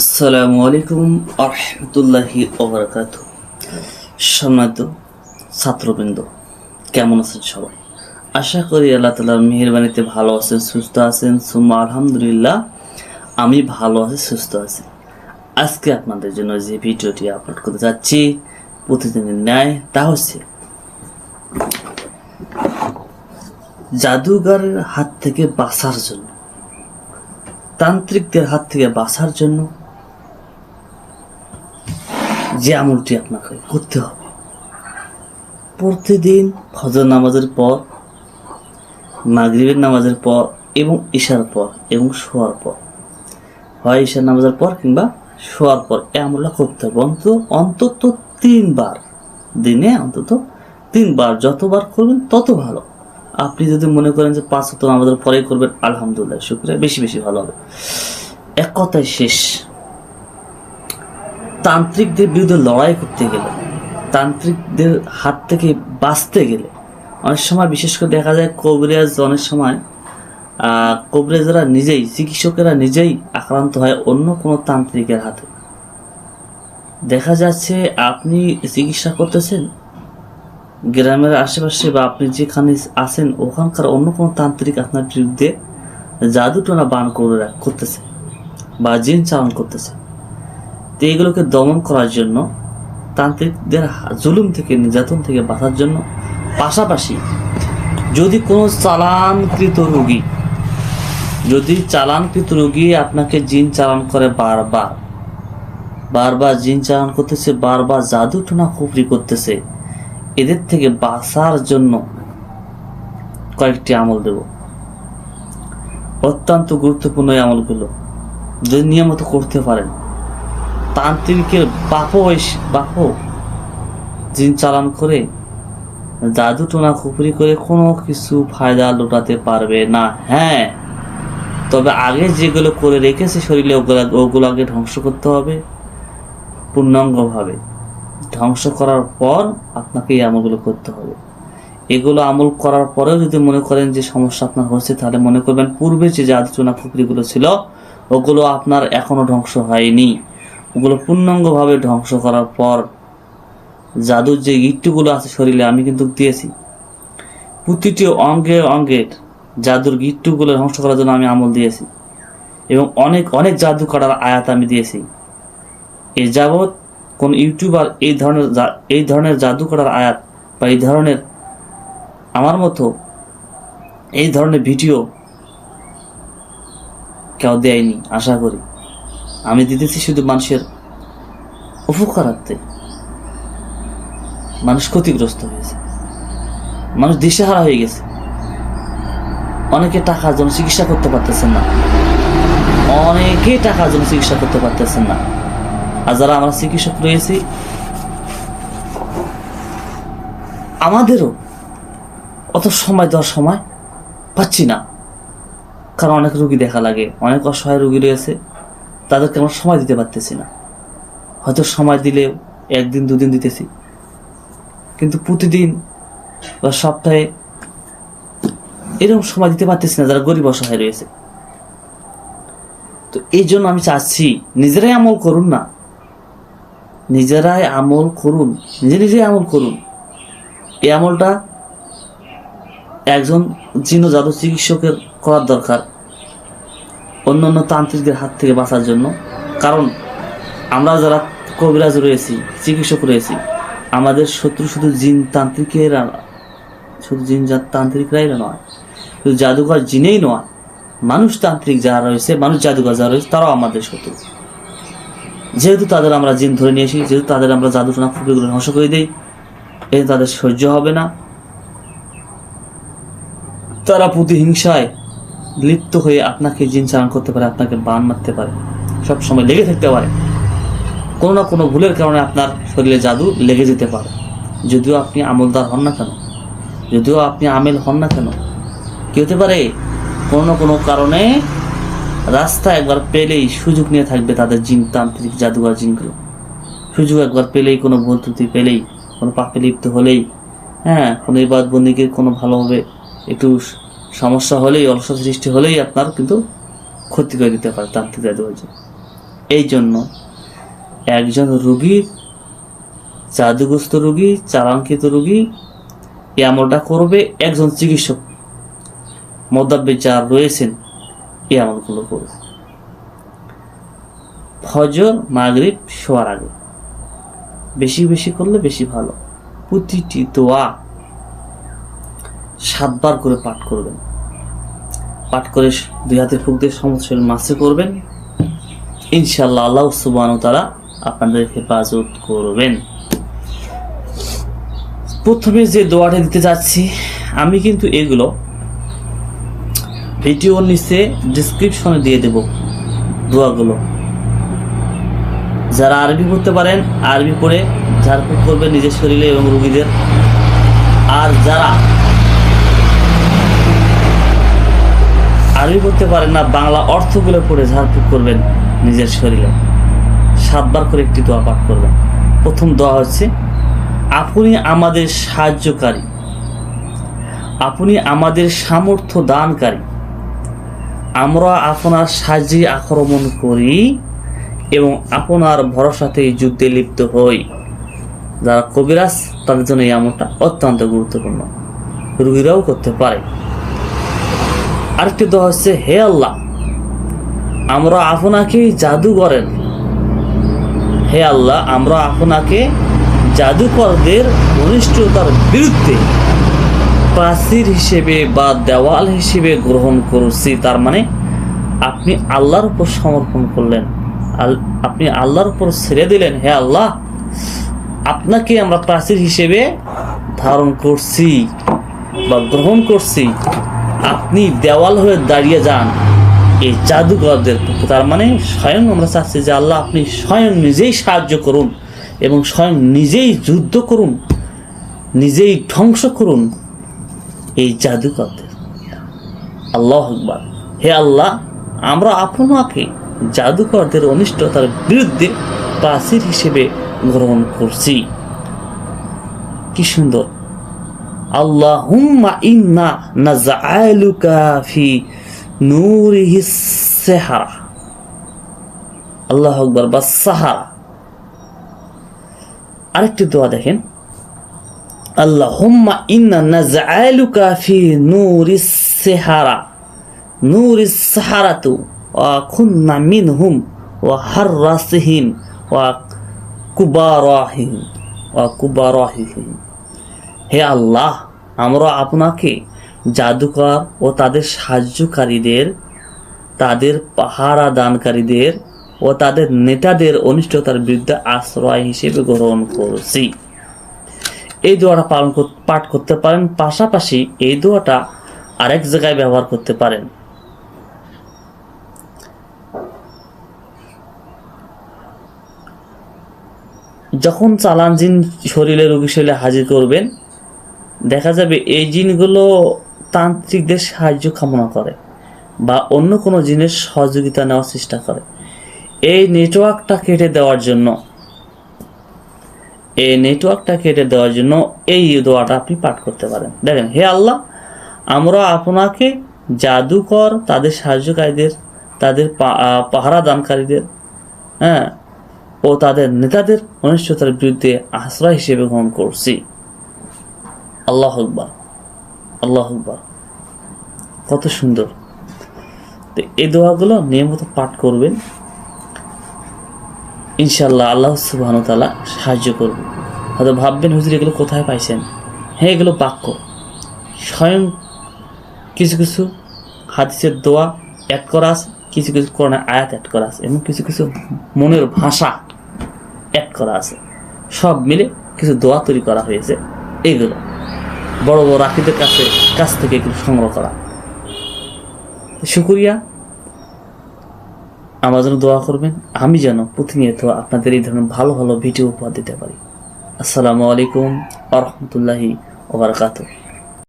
আসসালামু আলাইকুম আরহামতুল্লাহি ওবরাকাত সম্মানিত ছাত্রবৃন্দ, কেমন আছেন সবাই? আশা করি আল্লাহ তালার মেহরবানিতে ভালো আছেন, সুস্থ আছেন। সুম্মা আলহামদুলিল্লাহ, আমি ভালো আছি, সুস্থ আছি। আজকে আপনাদের জন্য যে ভিডিওটি আপলোড করতে যাচ্ছি, প্রতিদিনের ন্যায়, তা হচ্ছে জাদুঘরের হাত থেকে বাঁচার জন্য, তান্ত্রিকদের হাত থেকে বাঁচার জন্য যে আমলটি আপনাকে করতে হবে। প্রতিদিন ফজর নামাজের পর, মাগরিবের নামাজের পর এবং ঈশার পর এবং শোয়ার পর। হয় ঈশার নামাজের পর কিংবা শোয়ার পর এ আমলটা করতে হবে। অন্তত অন্তত তিনবার দিনে, অন্তত তিনবার যতবার করবেন তত ভালো। আপনি যদি মনে করেন যে পাঁচ হতো আমাদের পরেই করবেন, আলহামদুলিল্লাহ, শুক্রিয়া, বেশি বেশি ভালো হবে। এক কথায় শেষ। তান্ত্রিকদের বিরুদ্ধে লড়াই করতে গেলে, তান্ত্রিকদের হাত থেকে বাঁচতে গেলে, অনেক সময় বিশেষ করে দেখা যায় কবিরাজ অনেক সময় কবিরাজরা নিজেই, চিকিৎসকেরা নিজেই আক্রান্ত হয় অন্য কোনো তান্ত্রিকের হাতে। দেখা যাচ্ছে আপনি চিকিৎসা করতেছেন, গ্রামের আশেপাশে বা আপনি যেখানে আছেন, ওখানকার অন্য কোনো তান্ত্রিক আপনার বিরুদ্ধে জাদুটোনা বান করে করতেছে বা জিন চালন করতেছে। তো এগুলোকে দমন করার জন্য তান্ত্রিকদের জুলুম থেকে, নির্যাতন থেকে বাঁচার জন্য পাশাপাশি যদি কোনো চালানকৃত রোগী, যদি চালানকৃত রোগী আপনাকে জিন চালান করে বারবার বারবার জিন চালান করতেছে, বারবার জাদু টোনা খুপড়ি করতেছে, এদের থেকে বাঁচার জন্য কয়েকটি আমল দেব। অত্যন্ত গুরুত্বপূর্ণ এই আমলগুলো যদি নিয়মিত করতে পারেন। তান্ত্রিকের বাপও এস- বাপও জিন চালান করে, জাদু টোনা খুপড়ি করে কোনো কিছু ফায়দা লোটাতে পারবে না। হ্যাঁ তবে আগে যেগুলো করে রেখেছে শরীরে ওগুলা ওগুলো আগে ধ্বংস করতে হবে, পূর্ণাঙ্গভাবে। ধ্বংস করার পর আপনাকে এই আমলগুলো করতে হবে। এগুলো আমল করার পরেও যদি মনে করেন যে সমস্যা আপনার হচ্ছে, তাহলে মনে করবেন পূর্বে যে জাদু চুনা খুপড়িগুলো ছিল, ওগুলো আপনার এখনও ধ্বংস হয়নি। ওগুলো পূর্ণাঙ্গভাবে ধ্বংস করার পর জাদুর যে গিট্টুগুলো আছে শরীরে, আমি কিন্তু দিয়েছি। প্রতিটি অঙ্গে অঙ্গের জাদুর গিট্টুগুলো ধ্বংস করার জন্য আমি আমল দিয়েছি। এবং অনেক অনেক জাদু করার আয়াত আমি দিয়েছি। এ যাবৎ কোন ইউটিউবার এই ধরনের এই ধরনের জাদু করার আয়াত বা এই ধরনের আমার মতো এই ধরনের ভিডিও কেউ দেয়নি, আশা করি। আমি দিতেছি শুধু মানুষের উপকারার্থে মানুষ ক্ষতিগ্রস্ত হয়েছে। মানুষ দিশেহারা হয়ে গেছে। অনেকে টাকার জন্য চিকিৎসা করতে পারতেছেন না। অনেকে টাকার জন্য চিকিৎসা করতে পারতেছেন না। আর যারা আমরা চিকিৎসক রয়েছি, আমাদেরও অত সময় দেওয়ার সময় পাচ্ছি না। কারণ অনেক রুগী দেখা লাগে, অনেক অসহায় রুগী রয়েছে। তাদেরকে আমরা সময় দিতে পারতেছি না। হয়তো সময় দিলে একদিন, দুদিন দিতেছি। কিন্তু প্রতিদিন বা সপ্তাহে এরকম সময় দিতে পারতেছি না, যারা গরিব অসহায় রয়েছে। তো এই জন্য আমি চাচ্ছি, নিজেরাই আমল করুন না। নিজেরাই আমল করুন। নিজে নিজেই আমল করুন। এই আমলটা একজন জিন জাদু চিকিৎসকের করার দরকার। অন্য অন্য তান্ত্রিকদের হাত থেকে বাঁচার জন্য। কারণ, আমরা যারা কবিরাজ রয়েছি, চিকিৎসক রয়েছি, আমাদের শত্রু শুধু জিন তান্ত্রিকেরা শুধু জিন তান্ত্রিকরাই নয়, শুধু জাদুঘর জিনেই নয়, মানুষ তান্ত্রিক যারা রয়েছে, মানুষ জাদুঘর যারা রয়েছে, তারাও আমাদের শত্রু। যেহেতু তাদের আমরা জিন ধরে নিয়ে নিয়েছি যেহেতু তাদের আমরা জাদুটনা ফুপিগুলো ধ্বংস করে দিই, এতে তাদের সহ্য হবে না। তারা প্রতিহিংসায় লিপ্ত হয়ে আপনাকে জিন চালান করতে পারে, আপনাকে বান মারতে পারে। সব সময় লেগে থাকতে পারে। কোনো না কোনো ভুলের কারণে আপনার শরীরে জাদু লেগে যেতে পারে। যদিও আপনি আমলদার হন না কেন? যদিও আপনি আমেল হন না কেন? কি হতে পারে? কোনো না কোনো কারণে রাস্তা একবার পেলেই সুযোগ নিয়ে থাকবে তাদের জিন তান্ত্রিক জাদুঘর জিনগুলো। সুযোগ একবার পেলেই, কোনো ভুল ত্রুটি পেলেই, কোনো পাপে লিপ্ত হলেই হ্যাঁ কোনো ইবাদ বন্দিকে কোনো ভালোভাবে একটু সমস্যা হলেই, অলসতা সৃষ্টি হলেই আপনার কিন্তু ক্ষতি করে দিতে পারে, তান্ত্রিক জিন এই জন্য একজন রুগীর জাদুগ্রস্ত রুগী, চালাঙ্কিত রুগী এমনটা করবে একজন চিকিৎসক। মোদাব্বে যার রয়েছেন, এই আমলগুলো করবে। ফজর, মাগরিব শোয়ার আগে। বেশি বেশি করলে বেশি ভালো। প্রতিটি দোয়া সাতবার করে পাঠ করবেন। পাঠ করে দুই হাতে ফুক দিয়ে সমস্ত শরীর মাসে করবেন। ইনশাল্লাহ আল্লাহ সুবাহ তারা আপনাদের হেফাজত করবেন। প্রথমে যে দোয়াটা দিতে যাচ্ছি, আমি কিন্তু এগুলো ভিডিওর নিচে ডিসক্রিপশনে দিয়ে দেব দোয়াগুলো। যারা আরবি পড়তে পারেন, আরবি পড়ে ঝাড়ফুঁক করবেন নিজের শরীরে এবং রুগীদের। আর যারা আরবি পড়তে পারেন না, বাংলা অর্থগুলো পড়ে ঝাড়ফুঁক করবেন নিজের শরীরে। সাতবার করে একটি দোয়া পাঠ করবেন। প্রথম দোয়া হচ্ছে, আপনি আমাদের সাহায্যকারী। আপনি আমাদের সামর্থ্য দানকারী। আমরা আপনার সাহায্যে আক্রমণ করি এবং আপনার ভরসাতে যুদ্ধে লিপ্ত হই। যারা কবিরাজ, তাদের জন্য এই আমলটা অত্যন্ত গুরুত্বপূর্ণ। রুগীরাও করতে পারে। আরেকটি দোয়া হচ্ছে, হে আল্লাহ, আমরা আপনাকে জাদু করেন হে আল্লাহ, আমরা আপনাকে জাদুকরদের ঘনিষ্ঠতার বিরুদ্ধে প্রাচীর হিসেবে বা দেওয়াল হিসেবে গ্রহণ করছি। তার মানে আপনি আল্লাহর উপর সমর্পণ করলেন আপনি আল্লাহর উপর ছেড়ে দিলেন, হে আল্লাহ, আপনাকে আমরা প্রাচীর হিসেবে ধারণ করছি বা গ্রহণ করছি। আপনি দেওয়াল হয়ে দাঁড়িয়ে যান। এই জাদুকরদের পক্ষে তার মানে স্বয়ং আমরা চাচ্ছি যে আল্লাহ আপনি স্বয়ং নিজেই সাহায্য করুন এবং স্বয়ং নিজেই যুদ্ধ করুন, নিজেই ধ্বংস করুন এই জাদুকরদের আল্লাহ আকবার। হে আল্লাহ, আমরা আপনাকে জাদুকরদের অনিষ্টতার বিরুদ্ধে প্রাচীর হিসেবে গ্রহণ করছি। কি সুন্দর। আল্লাহুম্মা ইন্না নাজআলুকা ফি নূরিহিস সাহারা আল্লাহ আকবার বা সাহারা আরেকটি দোয়া দেখেন আল্লাহুম্মা ইন্না নাজআলুকা ফি নূরিস সাহারা নূরিস সাহারাতু ওয়া কুন্না মিনহুম ওয়া হাররাসিহিম ওয়া কুবারাহিম ওয়া কুবারাহিহিম হে আল্লাহ, আমরা আপনাকে জাদুকর ও তাদের সাহায্যকারীদের, তাদের পাহারা দানকারীদের ও তাদের নেতাদের অনিষ্টতার বিরুদ্ধে আশ্রয় হিসেবে গ্রহণ করছি। এই দোয়াটা পালন পাঠ করতে পারেন, পাশাপাশি এই দোয়াটা আরেক জায়গায় ব্যবহার করতে পারেন। যখন চালান জিন শরীরে রোগী শরীরে হাজির করবেন দেখা যাবে এই জিনগুলো তান্ত্রিকদের সাহায্য কামনা করে বা অন্য কোনো জিনের সহযোগিতা নেওয়ার চেষ্টা করে। এই নেটওয়ার্কটা কেটে দেওয়ার জন্য, এই নেটওয়ার্কটা কেটে দেওয়ার জন্য এই দোয়াটা আপনি পাঠ করতে পারেন। দেখেন, হে আল্লাহ, আমরা আপনাকে জাদুকর, তাদের সাহায্যকারীদের, তাদের পাহারা দানকারীদের হ্যাঁ ও তাদের নেতাদের অনিশ্চয়তার বিরুদ্ধে আশ্রয় হিসেবে গ্রহণ করছি। আল্লাহ আকবার আল্লাহ আকবার। কত সুন্দর। তো এই দোয়াগুলো নিয়মিত পাঠ করবেন। ইনশাল্লাহ আল্লাহ সুবাহন তালা সাহায্য করবে। হয়তো ভাববেন, হুজুর, এগুলো কোথায় পাইছেন? হ্যাঁ এগুলো বাক্য। স্বয়ং কিছু কিছু হাদিসের দোয়া অ্যাড করা আছে, কিছু কিছু কোরআনে আয়াত অ্যাড করা আছে, এবং কিছু কিছু মনের ভাষা অ্যাড করা আছে। সব মিলে কিছু দোয়া তৈরি করা হয়েছে। এইগুলো বড় বড় রাখিদের কাছে, কাছ থেকে এগুলো সংগ্রহ করা। শুক্রিয়া। আমার জন্য দোয়া করবেন, আমি যেন প্রতিনিয়ত আপনাদের এই ধরনের ভালো ভালো ভিডিও উপহার দিতে পারি। আসসালামু আলাইকুম আ রহমতুল্লাহি ওবরাকাতুহ